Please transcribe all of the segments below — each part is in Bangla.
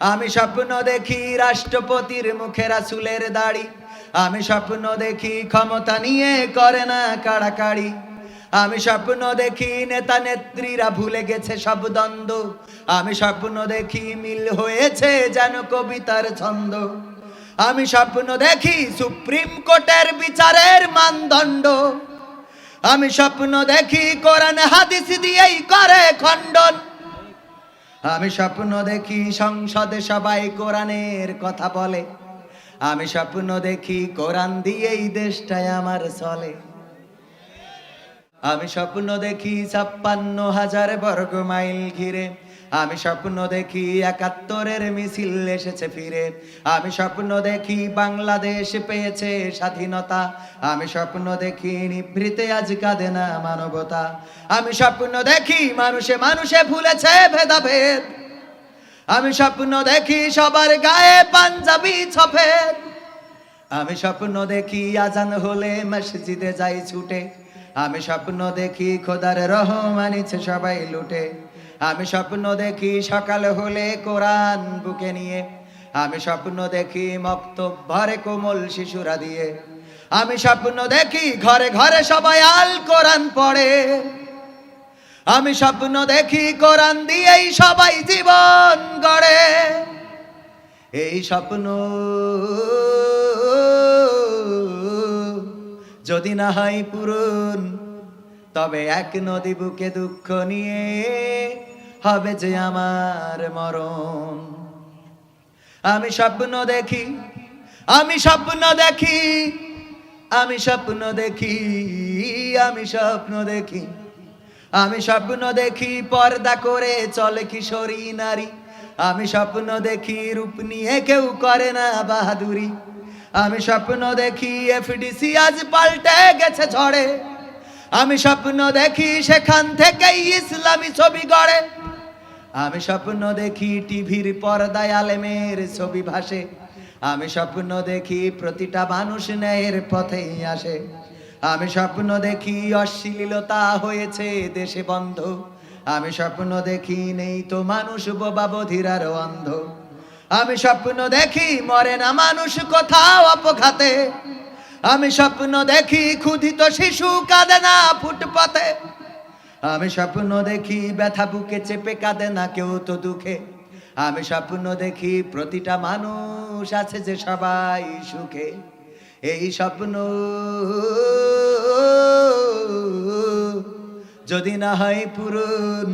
আমি স্বপ্ন দেখি রাষ্ট্রপতির মুখে রাসুলের দাড়ি। আমি স্বপ্ন দেখি ক্ষমতা নিয়ে করে না কাড়াকাড়ি। আমি স্বপ্ন দেখি নেতা নেত্রীরা ভুলে গেছে সব দ্বন্দ্ব। আমি স্বপ্ন দেখি মিল হয়েছে যেন কবিতার ছন্দ। আমি স্বপ্ন দেখি সুপ্রিম কোর্টের বিচারের মানদণ্ড। আমি স্বপ্ন দেখি কোরআন হাদিস দিয়েই করে খণ্ডন। আমি স্বপ্ন দেখি সংসদে সবাই কোরআনের কথা বলে। আমি স্বপ্ন দেখি কোরআন এই দেশটায় আমার চলে। আমি স্বপ্ন দেখি ছাপ্পান্ন হাজার বর্গ মাইল ঘিরে আমি স্বপ্ন দেখি একাত্তরের মিছিল এসেছে ফিরে। আমি স্বপ্ন দেখি বাংলাদেশ পেয়েছে স্বাধীনতা। আমি স্বপ্ন দেখি নিভৃতে আজ কাঁদে না মানবতা। আমি স্বপ্ন দেখি মানুষে মানুষে ভুলেছে ভেদাভেদ। আমি স্বপ্ন দেখি সবার গায়ে পাঞ্জাবি ছফেদ। আমি স্বপ্ন দেখি আজান হলে মসজিদে যাই ছুটে। আমি স্বপ্ন দেখি খোদার রহমানিছে সবাই লুটে। আমি স্বপ্ন দেখি সকাল হলে কোরআন বুকে নিয়ে। আমি স্বপ্ন দেখি মক্ত ভরে কোমল শিশুরা দিয়ে। আমি স্বপ্ন দেখি ঘরে ঘরে সবাই আল কোরআন পড়ে। আমি স্বপ্ন দেখি কোরআন দিয়েই সবাই জীবন গড়ে। এই স্বপ্ন যদি না হয় পূরণ তবে এক নদী বুকে দুঃখ নিয়ে হবে যে আমার মরণ। আমি স্বপ্ন দেখি, আমি স্বপ্ন দেখি, আমি স্বপ্ন দেখি, আমি স্বপ্ন দেখি। আমি স্বপ্ন দেখি পর্দা করে চলে কিশোরী নারী। আমি স্বপ্ন দেখি রূপ নিয়ে কেউ করে না বাহাদুরি। আমি স্বপ্ন দেখি এফডিসি আজ পাল্টে গেছে ঝড়ে। আমি স্বপ্ন দেখি সেখান থেকেই ইসলামী ছবি গড়ে। আমি স্বপ্ন দেখি টিভির পর্দায় আলেমের ছবি ভাসে। আমি স্বপ্ন দেখি প্রতিটা মানুষ ন্যায়ের পথেই আসে। আমি স্বপ্ন দেখি অশ্লীলতা হয়েছে দেশে বন্ধ। আমি স্বপ্ন দেখি নেই তো মানুষ বোবা বধিরার অন্ধ। আমি স্বপ্ন দেখি মরে না মানুষ কোথাও অপঘাতে। আমি স্বপ্ন দেখি ক্ষুধিত শিশু কাঁদে না ফুটপাতে। আমি স্বপ্ন দেখি ব্যথা বুকে চেপে কাঁদে না কেউ তো দুঃখে। আমি স্বপ্ন দেখি প্রতিটা মানুষ আছে যে সবাই সুখে। এই স্বপ্ন যদি না হয় পূরণ,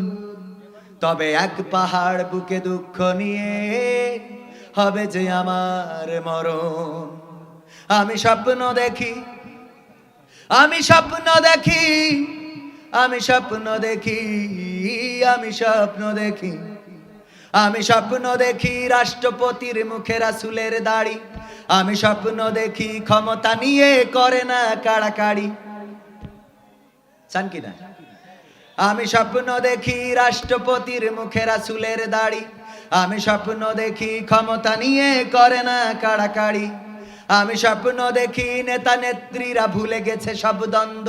তবে এক পাহাড় বুকে দুঃখ নিয়ে হবে যে আমার মরণ। আমি স্বপ্ন দেখি, আমি স্বপ্ন দেখি, আমি স্বপ্ন দেখি, আমি স্বপ্ন দেখি, আমি স্বপ্ন দেখি রাষ্ট্রপতির মুখে রাসুলের দাড়ি, আমি স্বপ্ন দেখি ক্ষমতা নিয়ে করে না কাড়াকাড়ি। চান কি না? আমি স্বপ্ন দেখি রাষ্ট্রপতির মুখে রাসুলের দাড়ি, আমি স্বপ্ন দেখি ক্ষমতা নিয়ে করে না কাড়াকাড়ি। আমি স্বপ্ন দেখি নেতা নেত্রীরা ভুলে গেছে সব দ্বন্দ্ব।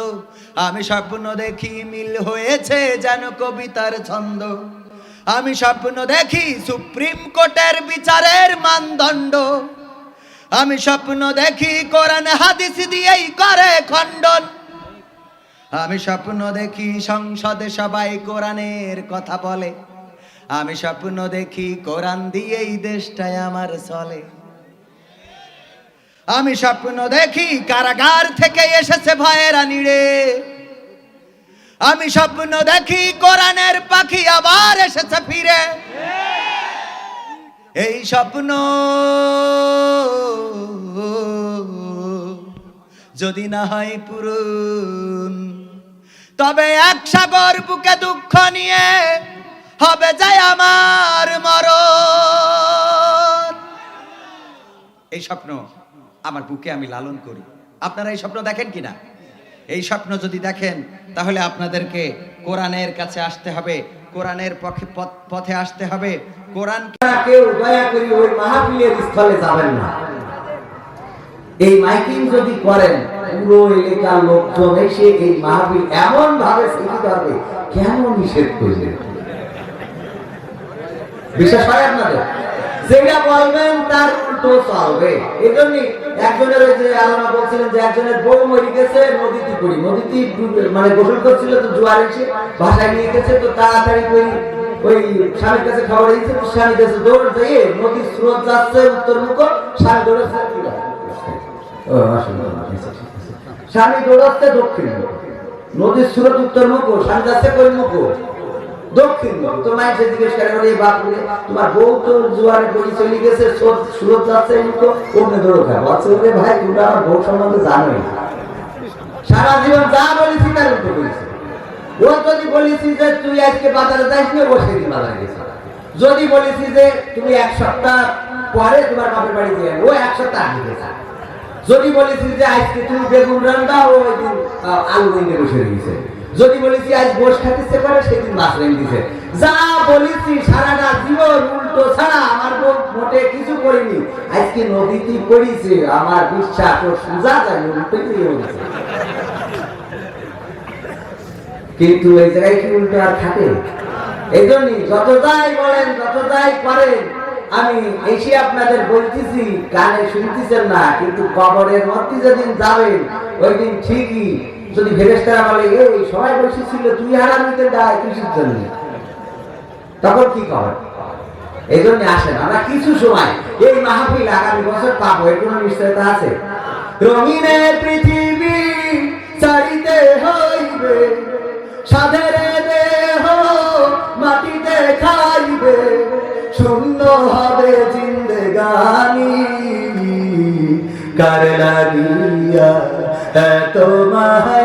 আমি স্বপ্ন দেখি মিল হয়েছে যেন কবিতার ছন্দ। আমি স্বপ্ন দেখি সুপ্রিম কোর্টের বিচারের মানদণ্ড। আমি স্বপ্ন দেখি কোরআন হাদিস দিয়েই করে খণ্ডন। আমি স্বপ্ন দেখি সংসদে সবাই কোরআনের কথা বলে। আমি স্বপ্ন দেখি কোরআন দিয়েই দেশটায় আমার চলে। আমি স্বপ্ন দেখি কারাগার থেকে এসেছে ভয়েরা নিড়ে। আমি স্বপ্ন দেখি কোরআনের পাখি আবার এসেছে ফিরে। এই স্বপ্ন যদি না হয় পূরণ, তবে এক সাগর বুকে দুঃখ নিয়ে হবে যায় আমার মরণ। এই স্বপ্ন আমার বুকে আমি লালন করি। আপনারা এই স্বপ্ন দেখেন কিনা? এই স্বপ্ন যদি দেখেন, তাহলে আপনাদেরকে কোরআনের কাছে আসতে হবে, কোরআনের পক্ষে পথে আসতে হবে। কোরআন কেউ দয়া করে ওই মাহফিলের স্থলে যাবেন না। এই মাইকিং যদি করেন, পুরো এলাকার লোকজন এসে এই মাহফিল এমন ভাবে শিখি করবে কেন নিষেধ করবে? বিশ্বাস হয় আপনাদের? বলবেন তার একজনের যে আলোনা বলছিলেন যে একজনের বউ গেছে নদীতে পড়ি। নদীতে মানে গোসল করছিল তো জোয়ার এসে নিয়ে গেছে তো তাড়াতাড়ি ওই স্বামীর কাছে দিয়েছে কাছে দৌড় দিয়ে নদীর স্রোত যাচ্ছে উত্তর মুখ স্বামী আসলে, স্বামী দৌড়াচ্ছে দক্ষিণ নদীর স্রোত উত্তর মুখ স্বামী যাচ্ছে কোন মুখ দক্ষিণ মুখ তো মাইসে জিজ্ঞেস করে, বলে তোমার বউ তো পড়ি চলে গেছে স্রোত যাচ্ছে বলছে ওরে ভাই আমার বউ সম্বন্ধে জানোই সারা জীবন যা বলেছি তার উল্টো বলেছি। ও যদি বলেছি যে, তুই আজকে বাজারে যাইস না, ও গেছে। যদি বলেছি যে, তুমি এক সপ্তাহ পরে তোমার বাপের বাড়ি দিয়ে ও এক সপ্তাহ আগে গেছে। যদি বলেছি যে, আজকে তুমি বেগুন রান্না ও ওই দিন আলু রেঁধে বসে দিয়েছে যদি বলেছি আজ বস খাতিছে করে সেদিন মাছ রেঁধে দিছে। যা বলেছি, সারাটা জীবন উল্টো ছাড়া আমার বউ মোটে কিছু করিনি। আজকে নদীতে পড়িছে, আমার বিশ্বাস ও সুজা যায়, উল্টো কিন্তু এই জায়গায় কি উল্টো আর থাকে? এই জন্যই যত যাই বলেন, যত যাই করেন আমি এসে আপনাদের বলতেছি কানে শুনতেছেন না, কিন্তু কবরের মধ্যে যেদিন যাবেন ওই দিন ঠিকই যদি ফেরেস্তারা বলে এই, সবাই বসেছিল তুই হারামিতে দায় কিসের জন্য। তখন কি কর এই জন্য আসেন আমরা কিছু সময়। এই মাহফিল আগামী বছর পাবো, এর কোনো নিশ্চয়তা আছে? রঙিনে পৃথিবী ছাড়িতে হইবে দেহ মাটিতে খাইবে শূন্য হবে জিন্দেগানি। কার লাগিয়া এত মায়া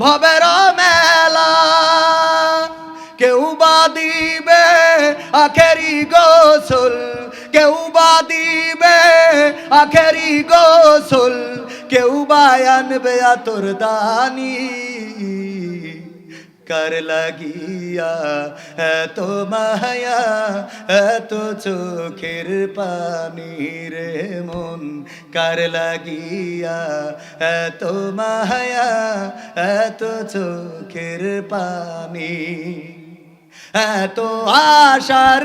ভবের মেলা। কেউ বা দিবে আখেরি গোসল, কেউ বা দিবে আখেরি গোসল, কেউ বা আনবে আতর দানি। কার লাগিয়া, এত মায়া, এত চোখের পানি রে মন, কার লাগিয়া? এত মায়া, এত চোখের পানি, এত আশার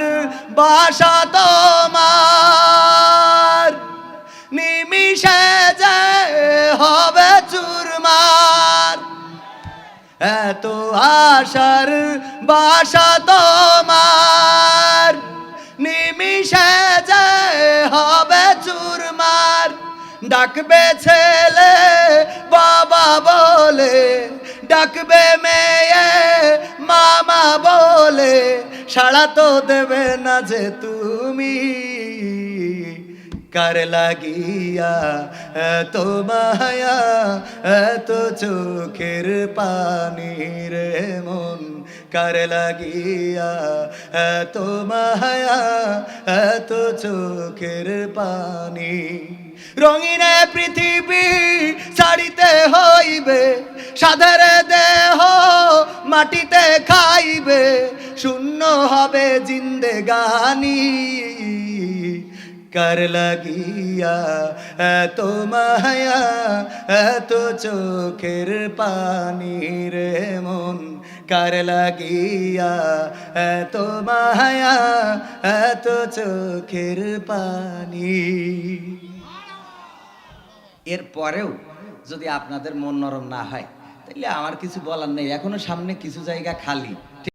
বাসা তোমার। এত আশার বাসা তোমার। নিমিষে যে হবে চুরমার। ডাকবে ছেলে বাবা বলে, ডাকবে মেয়ে মামা বলে, সাড়া তো দেবে না যে তুমি। কার লাগিয়া? এত মায়া, এত চোখের পানি রে মন, কার লাগিয়া? এত মায়া, এত চোখের পানি। রঙিনে পৃথিবী ছাড়িতে হইবে সাধার দেহ মাটিতে খাইবে, শূন্য হবে জিন্দেগানি। কার লাগিয়া এত মায়া এত চোখের পানি রে মন। কার লাগিয়া এত মায়া এত চোখের পানি। এর পরেও যদি আপনাদের মন নরম না হয় তাহলে আমার কিছু বলার নেই। এখনও সামনে কিছু জায়গা খালি।